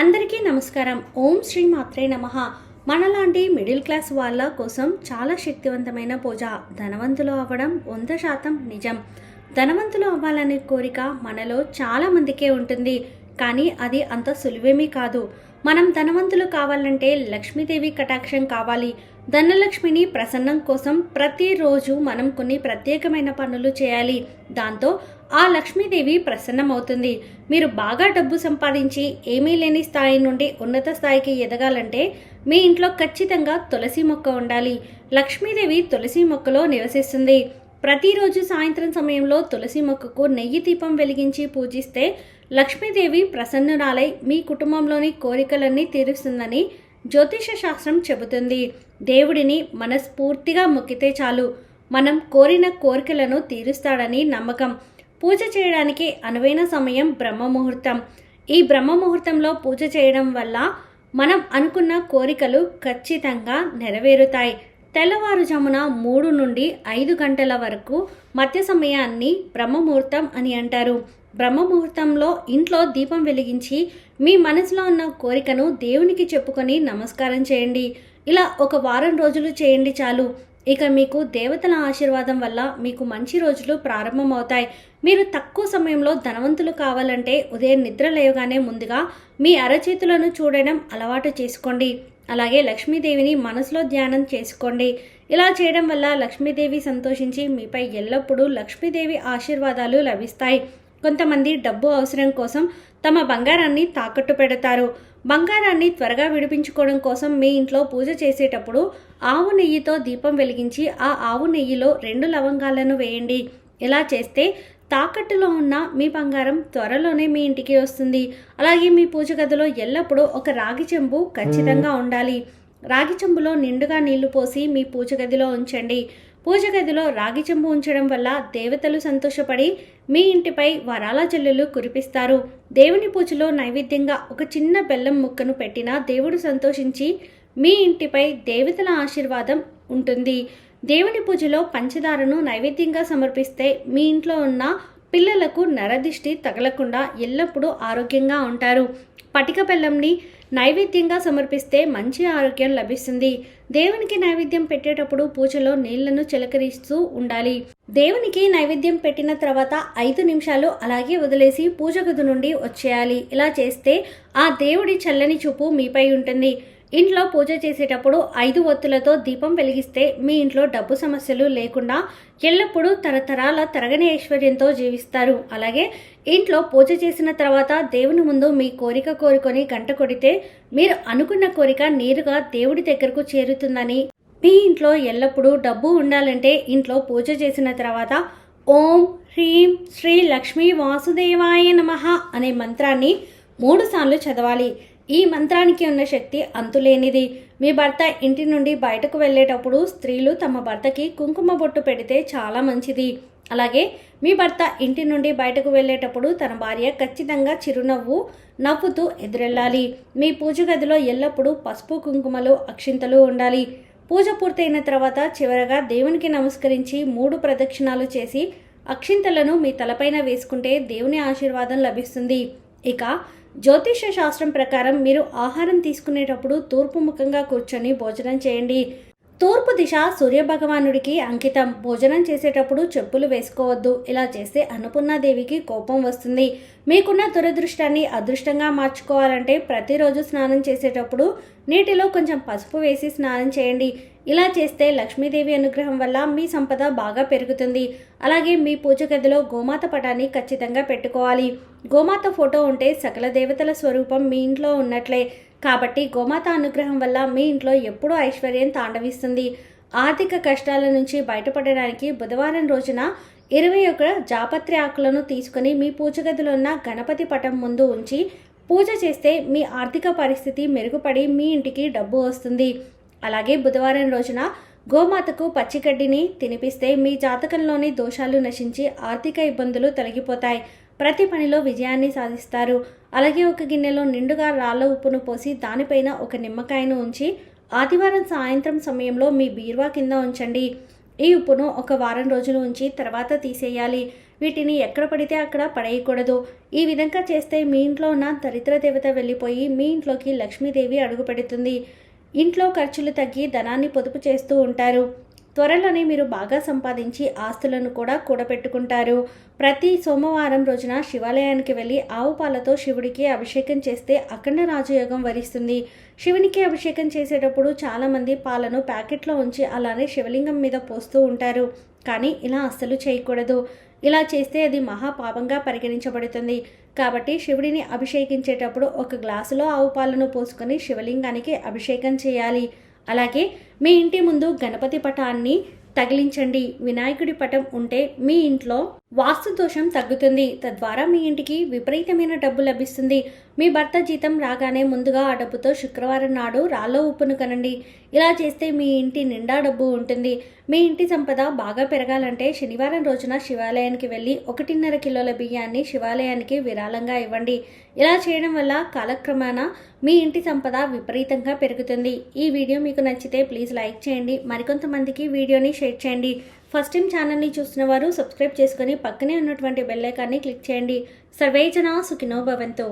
అందరికీ నమస్కారం. ఓం శ్రీ మాత్రే నమ. మనలాంటి మిడిల్ క్లాస్ వాళ్ళ కోసం చాలా శక్తివంతమైన పూజ ధనవంతులు అవ్వడం వంద శాతం నిజం. ధనవంతులు అవ్వాలనే కోరిక మనలో చాలా మందికే ఉంటుంది. కానీ అది అంత సులువేమీ కాదు. మనం ధనవంతులు కావాలంటే లక్ష్మీదేవి కటాక్షం కావాలి. ధనలక్ష్మిని ప్రసన్నం కోసం ప్రతిరోజు మనం కొన్ని ప్రత్యేకమైన పనులు చేయాలి. దాంతో ఆ లక్ష్మీదేవి ప్రసన్నమవుతుంది. మీరు బాగా డబ్బు సంపాదించి ఏమీ లేని స్థాయి నుండి ఉన్నత స్థాయికి ఎదగాలంటే మీ ఇంట్లో ఖచ్చితంగా తులసి మొక్క ఉండాలి. లక్ష్మీదేవి తులసి మొక్కలో నివసిస్తుంది. ప్రతిరోజు సాయంత్రం సమయంలో తులసి మొక్కకు నెయ్యి దీపం వెలిగించి పూజిస్తే లక్ష్మీదేవి ప్రసన్నురాలై మీ కుటుంబంలోని కోరికలన్నీ తీరుస్తుందని జ్యోతిష శాస్త్రం చెబుతుంది. దేవుడిని మనస్ఫూర్తిగా మొక్కితే చాలు. మనం కోరిన కోరికలను తీరుస్తాడని నమ్మకం. పూజ చేయడానికి అనువైన సమయం బ్రహ్మ ముహూర్తం ఈ బ్రహ్మ ముహూర్తంలో పూజ చేయడం వల్ల మనం అనుకున్న కోరికలు ఖచ్చితంగా నెరవేరుతాయి. తెల్లవారుజామున మూడు నుండి ఐదు గంటల వరకు మధ్య సమయాన్ని బ్రహ్మముహూర్తం అని అంటారు. బ్రహ్మముహూర్తంలో ఇంట్లో దీపం వెలిగించి మీ మనసులో ఉన్న కోరికను దేవునికి చెప్పుకొని నమస్కారం చేయండి. ఇలా ఒక వారం రోజులు చేయండి చాలు. ఇక మీకు దేవతల ఆశీర్వాదం వల్ల మీకు మంచి రోజులు ప్రారంభమవుతాయి. మీరు తక్కువ సమయంలో ధనవంతులు కావాలంటే ఉదయం నిద్ర లేవగానే ముందుగా మీ అరచేతులను చూడడం అలవాటు చేసుకోండి. అలాగే లక్ష్మీదేవిని మనసులో ధ్యానం చేసుకోండి. ఇలా చేయడం వల్ల లక్ష్మీదేవి సంతోషించి మీపై ఎల్లప్పుడూ లక్ష్మీదేవి ఆశీర్వాదాలు లభిస్తాయి. కొంతమంది డబ్బు అవసరం కోసం తమ బంగారాన్ని తాకట్టు పెడతారు. బంగారాన్ని త్వరగా విడిపించుకోవడం కోసం మీ ఇంట్లో పూజ చేసేటప్పుడు ఆవు నెయ్యితో దీపం వెలిగించి ఆ ఆవు నెయ్యిలో రెండు లవంగాలను వేయండి. ఇలా చేస్తే తాకట్టులో ఉన్న మీ బంగారం త్వరలోనే మీ ఇంటికి వస్తుంది. అలాగే మీ పూజ గదిలో ఎల్లప్పుడూ ఒక రాగి చెంబు ఖచ్చితంగా ఉండాలి. రాగి చెంబులో నిండుగా నీళ్ళు పోసి మీ పూజ గదిలో ఉంచండి. పూజ గదిలో రాగి చెంబు ఉంచడం వల్ల దేవతలు సంతోషపడి మీ ఇంటిపై వరాల జల్లులు కురిపిస్తారు. దేవుని పూజలో నైవేద్యంగా ఒక చిన్న బెల్లం ముక్కను పెట్టినా దేవుడు సంతోషించి మీ ఇంటిపై దేవతల ఆశీర్వాదం ఉంటుంది. దేవుని పూజలో పంచదారను నైవేద్యంగా సమర్పిస్తే మీ ఇంట్లో ఉన్న పిల్లలకు నరదిష్టి తగలకుండా ఎల్లప్పుడూ ఆరోగ్యంగా ఉంటారు. పటిక బెల్లంని నైవేద్యంగా సమర్పిస్తే మంచి ఆరోగ్యం లభిస్తుంది. దేవునికి నైవేద్యం పెట్టేటప్పుడు పూజలో నీళ్ళను చిలకరిస్తూ ఉండాలి. దేవునికి నైవేద్యం పెట్టిన తర్వాత ఐదు నిమిషాలు అలాగే వదిలేసి పూజ గది నుండి వచ్చేయాలి. ఇలా చేస్తే ఆ దేవుడి చల్లని చూపు మీపై ఉంటుంది. ఇంట్లో పూజ చేసేటప్పుడు ఐదు ఒత్తులతో దీపం వెలిగిస్తే మీ ఇంట్లో డబ్బు సమస్యలు లేకుండా ఎల్లప్పుడూ తరతరాల తరగని ఐశ్వర్యంతో జీవిస్తారు. అలాగే ఇంట్లో పూజ చేసిన తర్వాత దేవుని ముందు మీ కోరిక కోరుకొని గంట కొడితే మీరు అనుకున్న కోరిక నేరుగా దేవుడి దగ్గరకు చేరుతుందని. మీ ఇంట్లో ఎల్లప్పుడూ డబ్బు ఉండాలంటే ఇంట్లో పూజ చేసిన తర్వాత ఓం హ్రీం శ్రీ లక్ష్మీ వాసుదేవాయ నమః అనే మంత్రాన్ని మూడుసార్లు చదవాలి. ఈ మంత్రానికి ఉన్న శక్తి అంతులేనిది. మీ భర్త ఇంటి నుండి బయటకు వెళ్ళేటప్పుడు స్త్రీలు తమ భర్తకి కుంకుమ బొట్టు పెడితే చాలా మంచిది. అలాగే మీ భర్త ఇంటి నుండి బయటకు వెళ్ళేటప్పుడు తన భార్య ఖచ్చితంగా చిరునవ్వు నవ్వుతూ ఎదురెళ్ళాలి. మీ పూజ గదిలో ఎల్లప్పుడూ పసుపు కుంకుమలు అక్షింతలు ఉండాలి. పూజ పూర్తయిన తర్వాత చివరగా దేవునికి నమస్కరించి మూడు ప్రదక్షిణాలు చేసి అక్షింతలను మీ తలపైన వేసుకుంటే దేవుని ఆశీర్వాదం లభిస్తుంది. ఇక జ్యోతిష శాస్త్రం ప్రకారం మీరు ఆహారం తీసుకునేటప్పుడు తూర్పు ముఖంగా కూర్చొని భోజనం చేయండి. తూర్పు దిశ సూర్యభగవానుడికి అంకితం. భోజనం చేసేటప్పుడు చెప్పులు వేసుకోవద్దు. ఇలా చేస్తే అన్నపూర్ణాదేవికి కోపం వస్తుంది. మీకున్న దురదృష్టాన్ని అదృష్టంగా మార్చుకోవాలంటే ప్రతిరోజు స్నానం చేసేటప్పుడు నీటిలో కొంచెం పసుపు వేసి స్నానం చేయండి. ఇలా చేస్తే లక్ష్మీదేవి అనుగ్రహం వల్ల మీ సంపద బాగా పెరుగుతుంది. అలాగే మీ పూజ గదిలో గోమాత పటాన్ని ఖచ్చితంగా పెట్టుకోవాలి. గోమాత ఫోటో ఉంటే సకల దేవతల స్వరూపం మీ ఇంట్లో ఉన్నట్లే. కాబట్టి గోమాత అనుగ్రహం వల్ల మీ ఇంట్లో ఎప్పుడూ ఐశ్వర్యం తాండవిస్తుంది. ఆర్థిక కష్టాల నుంచి బయటపడడానికి బుధవారం రోజున ఇరవై ఒక జాపత్రి ఆకులను తీసుకుని మీ పూజ గదిలో ఉన్న గణపతి పటం ముందు ఉంచి పూజ చేస్తే మీ ఆర్థిక పరిస్థితి మెరుగుపడి మీ ఇంటికి డబ్బు వస్తుంది. అలాగే బుధవారం రోజున గోమాతకు పచ్చిగడ్డిని తినిపిస్తే మీ జాతకంలోని దోషాలు నశించి ఆర్థిక ఇబ్బందులు తొలగిపోతాయి. ప్రతి పనిలో విజయాన్ని సాధిస్తారు. అలాగే ఒక గిన్నెలో నిండుగా రాళ్ళ ఉప్పును పోసి దానిపైన ఒక నిమ్మకాయను ఉంచి ఆదివారం సాయంత్రం సమయంలో మీ బీరువా కింద ఉంచండి. ఈ ఉప్పును ఒక వారం రోజులు ఉంచి తర్వాత తీసేయాలి. వీటిని ఎక్కడ పడితే అక్కడ పడేయకూడదు. ఈ విధంగా చేస్తే మీ ఇంట్లో ఉన్న దరిద్ర దేవత వెళ్ళిపోయి మీ ఇంట్లోకి లక్ష్మీదేవి అడుగుపెడుతుంది ఇంట్లో ఖర్చులు తగ్గి ధనాన్ని పొదుపు చేస్తూ ఉంటారు. త్వరలోనే మీరు బాగా సంపాదించి ఆస్తులను కూడా కూడబెట్టుకుంటారు. ప్రతి సోమవారం రోజున శివాలయానికి వెళ్ళి ఆవు పాలతో శివుడికి అభిషేకం చేస్తే అఖండ రాజయోగం వరిస్తుంది. శివునికి అభిషేకం చేసేటప్పుడు చాలామంది పాలను ప్యాకెట్లో ఉంచి అలానే శివలింగం మీద పోస్తూ ఉంటారు. కానీ ఇలా అస్సలు చేయకూడదు. ఇలా చేస్తే అది మహాపాపంగా పరిగణించబడుతుంది. కాబట్టి శివుడిని అభిషేకించేటప్పుడు ఒక గ్లాసులో ఆవు పాలను పోసుకొని శివలింగానికి అభిషేకం చేయాలి. అలాగే మీ ఇంటి ముందు గణపతి పటాన్ని తగిలించండి. వినాయకుడి పటం ఉంటే మీ ఇంట్లో వాస్తు దోషం తగ్గుతుంది. తద్వారా మీ ఇంటికి విపరీతమైన డబ్బు లభిస్తుంది. మీ భర్త జీతం రాగానే ముందుగా ఆ డబ్బుతో శుక్రవారం నాడు రాళ్ళ ఉప్పును కనండి. ఇలా చేస్తే మీ ఇంటి నిండా డబ్బు ఉంటుంది. మీ ఇంటి సంపద బాగా పెరగాలంటే శనివారం రోజున శివాలయానికి వెళ్ళి ఒకటిన్నర కిలోల బియ్యాన్ని శివాలయానికి విరాళంగా ఇవ్వండి. ఇలా చేయడం వల్ల కాలక్రమేణా మీ ఇంటి సంపద విపరీతంగా పెరుగుతుంది. ఈ వీడియో మీకు నచ్చితే ప్లీజ్ లైక్ చేయండి. మరికొంతమందికి వీడియోని షేర్ చేయండి. ఫస్ట్ టైం ఛానల్ని చూసిన వారు సబ్స్క్రైబ్ చేసుకొని పక్కనే ఉన్నటువంటి బెల్లైకాన్ని క్లిక్ చేయండి. సర్వేజన సుఖినో భవంతో.